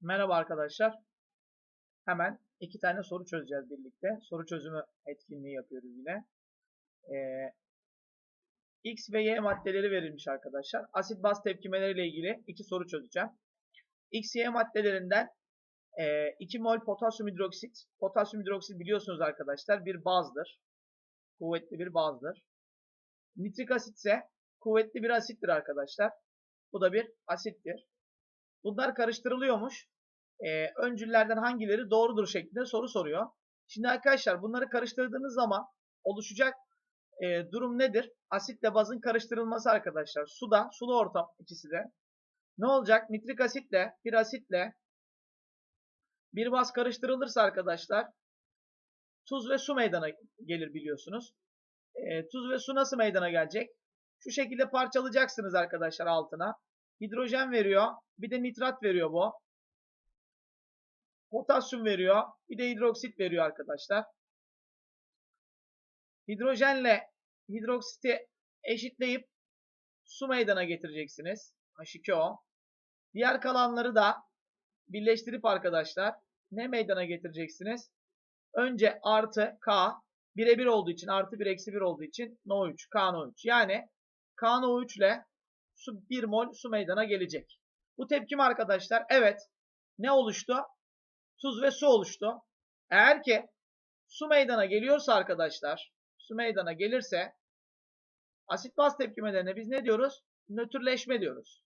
Merhaba arkadaşlar. Hemen iki tane soru çözeceğiz birlikte. Soru çözümü etkinliği yapıyoruz yine. Ee, X ve Y maddeleri verilmiş arkadaşlar. Asit baz tepkimeleriyle ilgili iki soru çözeceğim. X, Y maddelerinden e, 2 mol potasyum hidroksit. Potasyum hidroksit biliyorsunuz arkadaşlar bir bazdır. Kuvvetli bir bazdır. Nitrik asit ise kuvvetli bir asittir arkadaşlar. Bu da bir asittir. Bunlar karıştırılıyormuş. Ee, öncüllerden hangileri doğrudur şeklinde soru soruyor. Şimdi arkadaşlar bunları karıştırdığınız zaman oluşacak e, durum nedir? Asitle bazın karıştırılması arkadaşlar. Suda, sulu ortam ikisi de. Ne olacak? Nitrik asitle, bir asitle bir baz karıştırılırsa arkadaşlar tuz ve su meydana gelir biliyorsunuz. E, tuz ve su nasıl meydana gelecek? Şu şekilde parçalayacaksınız arkadaşlar altına. Hidrojen veriyor. Bir de nitrat veriyor bu. Potasyum veriyor. Bir de hidroksit veriyor arkadaşlar. Hidrojenle hidroksiti eşitleyip su meydana getireceksiniz. H2O. Diğer kalanları da birleştirip arkadaşlar ne meydana getireceksiniz? Önce artı K birebir olduğu için artı 1 eksi 1 olduğu için NO3 KNO3. Yani KNO3 ile su 1 mol su meydana gelecek. Bu tepkim arkadaşlar evet ne oluştu? Tuz ve su oluştu. Eğer ki su meydana geliyorsa arkadaşlar su meydana gelirse asit baz tepkimelerine biz ne diyoruz? Nötrleşme diyoruz.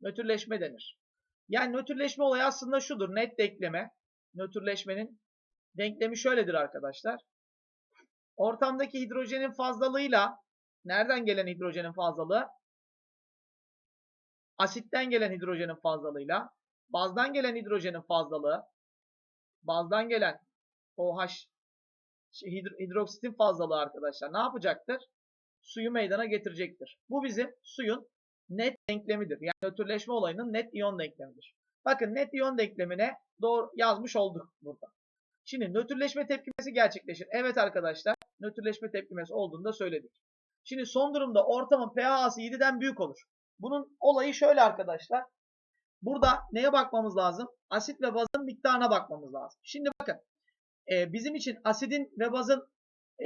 Nötrleşme denir. Yani nötrleşme olayı aslında şudur. Net denkleme. Nötrleşmenin denklemi şöyledir arkadaşlar. Ortamdaki hidrojenin fazlalığıyla nereden gelen hidrojenin fazlalığı? Asitten gelen hidrojenin fazlalığıyla bazdan gelen hidrojenin fazlalığı bazdan gelen OH şey, hidroksitin fazlalığı arkadaşlar ne yapacaktır? Suyu meydana getirecektir. Bu bizim suyun net denklemidir. Yani nötrleşme olayının net iyon denklemidir. Bakın net iyon denklemine doğru yazmış olduk burada. Şimdi nötrleşme tepkimesi gerçekleşir. Evet arkadaşlar nötrleşme tepkimesi olduğunu da söyledik. Şimdi son durumda ortamın pH'si 7'den büyük olur. Bunun olayı şöyle arkadaşlar. Burada neye bakmamız lazım? Asit ve bazın miktarına bakmamız lazım. Şimdi bakın e, bizim için asidin ve bazın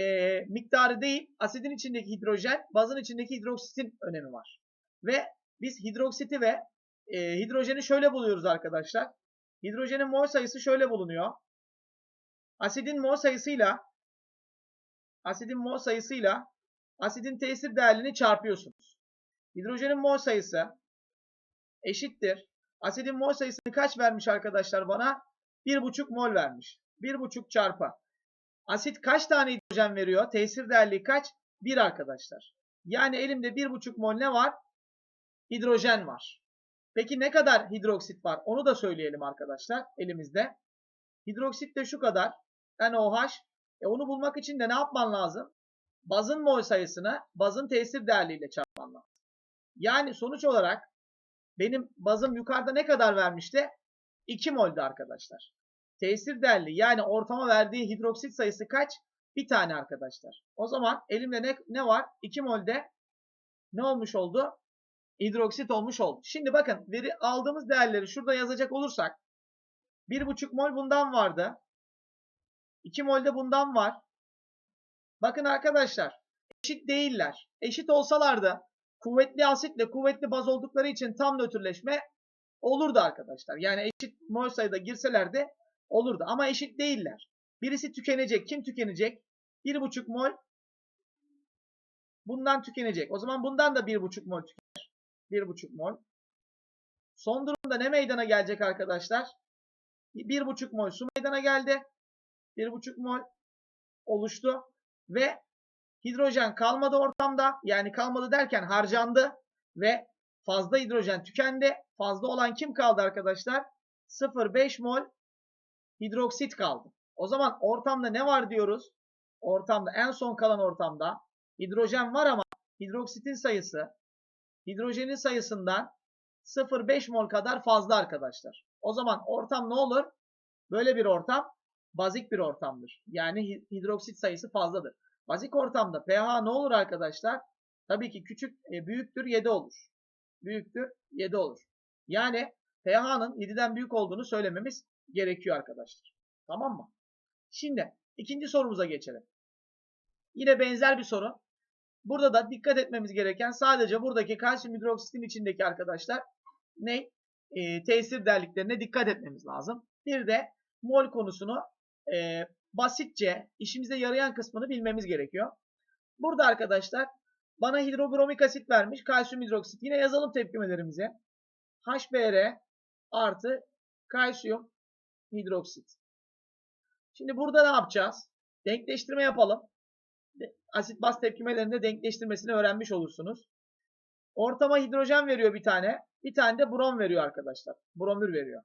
e, miktarı değil, asidin içindeki hidrojen, bazın içindeki hidroksitin önemi var. Ve biz hidroksiti ve e, hidrojeni şöyle buluyoruz arkadaşlar. Hidrojenin mol sayısı şöyle bulunuyor. Asidin mol sayısıyla asidin mol sayısıyla asidin tesir değerini çarpıyorsunuz. Hidrojenin mol sayısı eşittir. Asidin mol sayısını kaç vermiş arkadaşlar bana? 1,5 mol vermiş. 1,5 çarpı. Asit kaç tane hidrojen veriyor? Tesir değerliği kaç? 1 arkadaşlar. Yani elimde 1,5 mol ne var? Hidrojen var. Peki ne kadar hidroksit var? Onu da söyleyelim arkadaşlar elimizde. Hidroksit de şu kadar. NOH. E onu bulmak için de ne yapman lazım? Bazın mol sayısını bazın tesir değerliğiyle lazım. Yani sonuç olarak benim bazım yukarıda ne kadar vermişti? 2 mol'du arkadaşlar. Tesir değerli yani ortama verdiği hidroksit sayısı kaç? Bir tane arkadaşlar. O zaman elimde ne, ne var? 2 mol'de ne olmuş oldu? Hidroksit olmuş oldu. Şimdi bakın veri aldığımız değerleri şurada yazacak olursak 1,5 mol bundan vardı. 2 mol de bundan var. Bakın arkadaşlar eşit değiller. Eşit olsalardı kuvvetli asitle kuvvetli baz oldukları için tam nötrleşme olurdu arkadaşlar. Yani eşit mol sayıda girselerdi olurdu. Ama eşit değiller. Birisi tükenecek. Kim tükenecek? 1,5 mol bundan tükenecek. O zaman bundan da 1,5 mol tükenir. 1,5 mol. Son durumda ne meydana gelecek arkadaşlar? 1,5 mol su meydana geldi. 1,5 mol oluştu. Ve hidrojen kalmadı ortamda. Yani kalmadı derken harcandı. Ve fazla hidrojen tükendi. Fazla olan kim kaldı arkadaşlar? 0,5 mol hidroksit kaldı. O zaman ortamda ne var diyoruz? Ortamda en son kalan ortamda hidrojen var ama hidroksitin sayısı hidrojenin sayısından 0,5 mol kadar fazla arkadaşlar. O zaman ortam ne olur? Böyle bir ortam bazik bir ortamdır. Yani hidroksit sayısı fazladır. Bazik ortamda pH ne olur arkadaşlar? Tabii ki küçük, e, büyüktür 7 olur. Büyüktür 7 olur. Yani pH'nın 7'den büyük olduğunu söylememiz gerekiyor arkadaşlar. Tamam mı? Şimdi ikinci sorumuza geçelim. Yine benzer bir soru. Burada da dikkat etmemiz gereken sadece buradaki kalsiyum hidroksitin içindeki arkadaşlar ne? E, tesir değerliklerine dikkat etmemiz lazım. Bir de mol konusunu e, basitçe işimize yarayan kısmını bilmemiz gerekiyor. Burada arkadaşlar bana hidrobromik asit vermiş. Kalsiyum hidroksit. Yine yazalım tepkimelerimize. HBr artı kalsiyum hidroksit. Şimdi burada ne yapacağız? Denkleştirme yapalım. Asit baz tepkimelerinde denkleştirmesini öğrenmiş olursunuz. Ortama hidrojen veriyor bir tane. Bir tane de brom veriyor arkadaşlar. Bromür veriyor.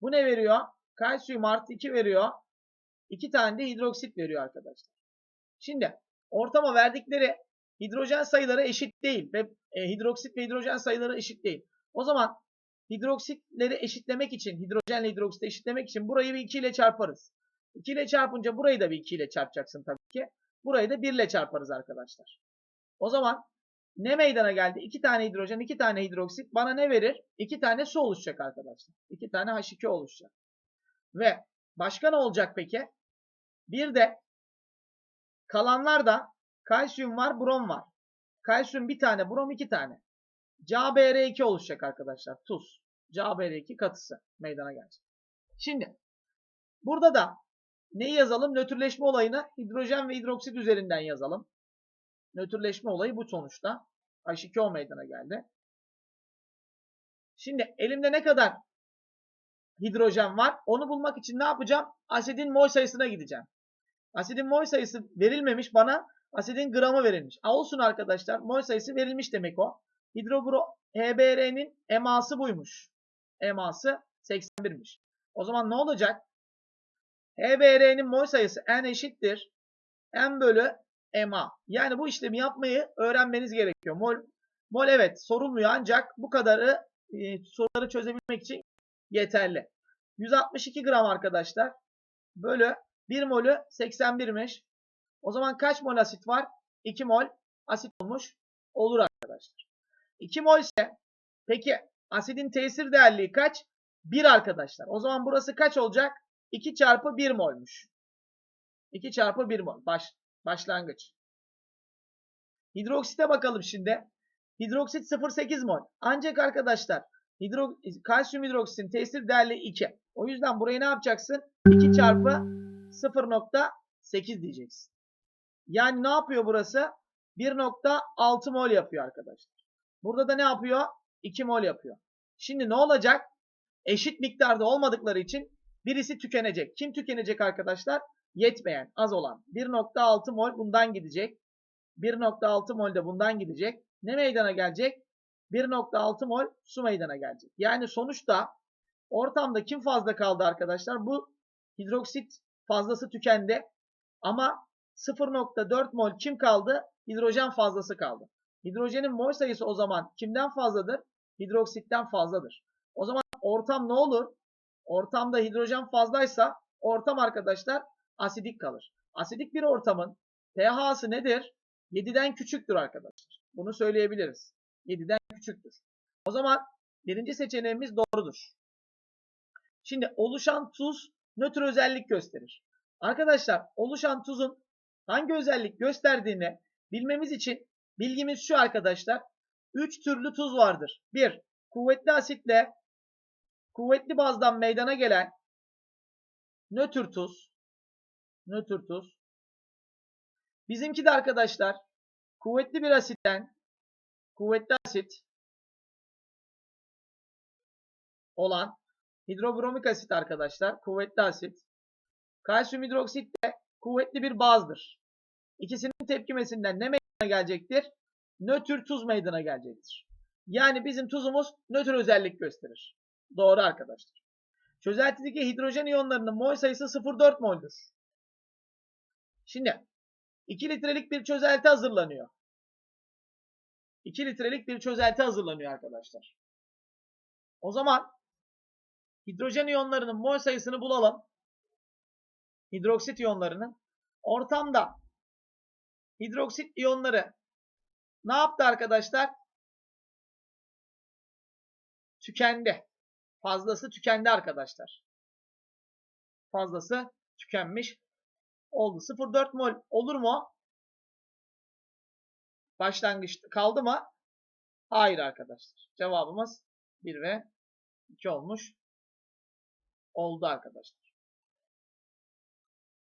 Bu ne veriyor? Kalsiyum artı 2 veriyor. İki tane de hidroksit veriyor arkadaşlar. Şimdi ortama verdikleri hidrojen sayıları eşit değil ve e, hidroksit ve hidrojen sayıları eşit değil. O zaman hidroksitleri eşitlemek için, hidrojenle hidroksiti eşitlemek için burayı bir 2 ile çarparız. 2 ile çarpınca burayı da bir 2 ile çarpacaksın tabii ki. Burayı da 1 ile çarparız arkadaşlar. O zaman ne meydana geldi? 2 tane hidrojen, 2 tane hidroksit bana ne verir? 2 tane su oluşacak arkadaşlar. 2 tane H2 oluşacak. Ve başka ne olacak peki? Bir de kalanlar kalsiyum var, brom var. Kalsiyum bir tane, brom iki tane. CaBr2 oluşacak arkadaşlar. Tuz. CaBr2 katısı meydana gelecek. Şimdi burada da neyi yazalım? Nötrleşme olayını hidrojen ve hidroksit üzerinden yazalım. Nötrleşme olayı bu sonuçta. H2O meydana geldi. Şimdi elimde ne kadar hidrojen var? Onu bulmak için ne yapacağım? Asidin mol sayısına gideceğim. Asidin mol sayısı verilmemiş bana asidin gramı verilmiş. A olsun arkadaşlar mol sayısı verilmiş demek o. Hidrobro HBr'nin eması buymuş. Eması 81'miş. O zaman ne olacak? HBr'nin mol sayısı n eşittir. n bölü MA. Yani bu işlemi yapmayı öğrenmeniz gerekiyor. Mol, mol evet sorulmuyor ancak bu kadarı e, soruları çözebilmek için yeterli. 162 gram arkadaşlar. Bölü 1 molü 81'miş. O zaman kaç mol asit var? 2 mol asit olmuş. Olur arkadaşlar. 2 mol ise peki asidin tesir değerliği kaç? 1 arkadaşlar. O zaman burası kaç olacak? 2 çarpı 1 molmuş. 2 çarpı 1 mol. Baş, başlangıç. Hidroksite bakalım şimdi. Hidroksit 0,8 mol. Ancak arkadaşlar hidro, kalsiyum hidroksitin tesir değerliği 2. O yüzden burayı ne yapacaksın? 2 çarpı 0.8 diyeceksin. Yani ne yapıyor burası? 1.6 mol yapıyor arkadaşlar. Burada da ne yapıyor? 2 mol yapıyor. Şimdi ne olacak? Eşit miktarda olmadıkları için birisi tükenecek. Kim tükenecek arkadaşlar? Yetmeyen, az olan. 1.6 mol bundan gidecek. 1.6 mol de bundan gidecek. Ne meydana gelecek? 1.6 mol su meydana gelecek. Yani sonuçta ortamda kim fazla kaldı arkadaşlar? Bu hidroksit fazlası tükendi. Ama 0.4 mol kim kaldı? Hidrojen fazlası kaldı. Hidrojenin mol sayısı o zaman kimden fazladır? Hidroksitten fazladır. O zaman ortam ne olur? Ortamda hidrojen fazlaysa ortam arkadaşlar asidik kalır. Asidik bir ortamın pH'sı nedir? 7'den küçüktür arkadaşlar. Bunu söyleyebiliriz. 7'den küçüktür. O zaman birinci seçeneğimiz doğrudur. Şimdi oluşan tuz nötr özellik gösterir. Arkadaşlar oluşan tuzun hangi özellik gösterdiğini bilmemiz için bilgimiz şu arkadaşlar. 3 türlü tuz vardır. 1. Kuvvetli asitle kuvvetli bazdan meydana gelen nötr tuz. Nötr tuz. Bizimki de arkadaşlar kuvvetli bir asitten kuvvetli asit olan hidrobromik asit arkadaşlar. Kuvvetli asit. Kalsiyum hidroksit de kuvvetli bir bazdır. İkisinin tepkimesinden ne meydana gelecektir? Nötr tuz meydana gelecektir. Yani bizim tuzumuz nötr özellik gösterir. Doğru arkadaşlar. Çözeltideki hidrojen iyonlarının mol sayısı 0,4 mol'dur. Şimdi 2 litrelik bir çözelti hazırlanıyor. 2 litrelik bir çözelti hazırlanıyor arkadaşlar. O zaman hidrojen iyonlarının mol sayısını bulalım. Hidroksit iyonlarının. Ortamda hidroksit iyonları ne yaptı arkadaşlar? Tükendi. Fazlası tükendi arkadaşlar. Fazlası tükenmiş oldu. 0,4 mol olur mu? Başlangıçta kaldı mı? Hayır arkadaşlar. Cevabımız 1 ve 2 olmuş. Oldu arkadaşlar.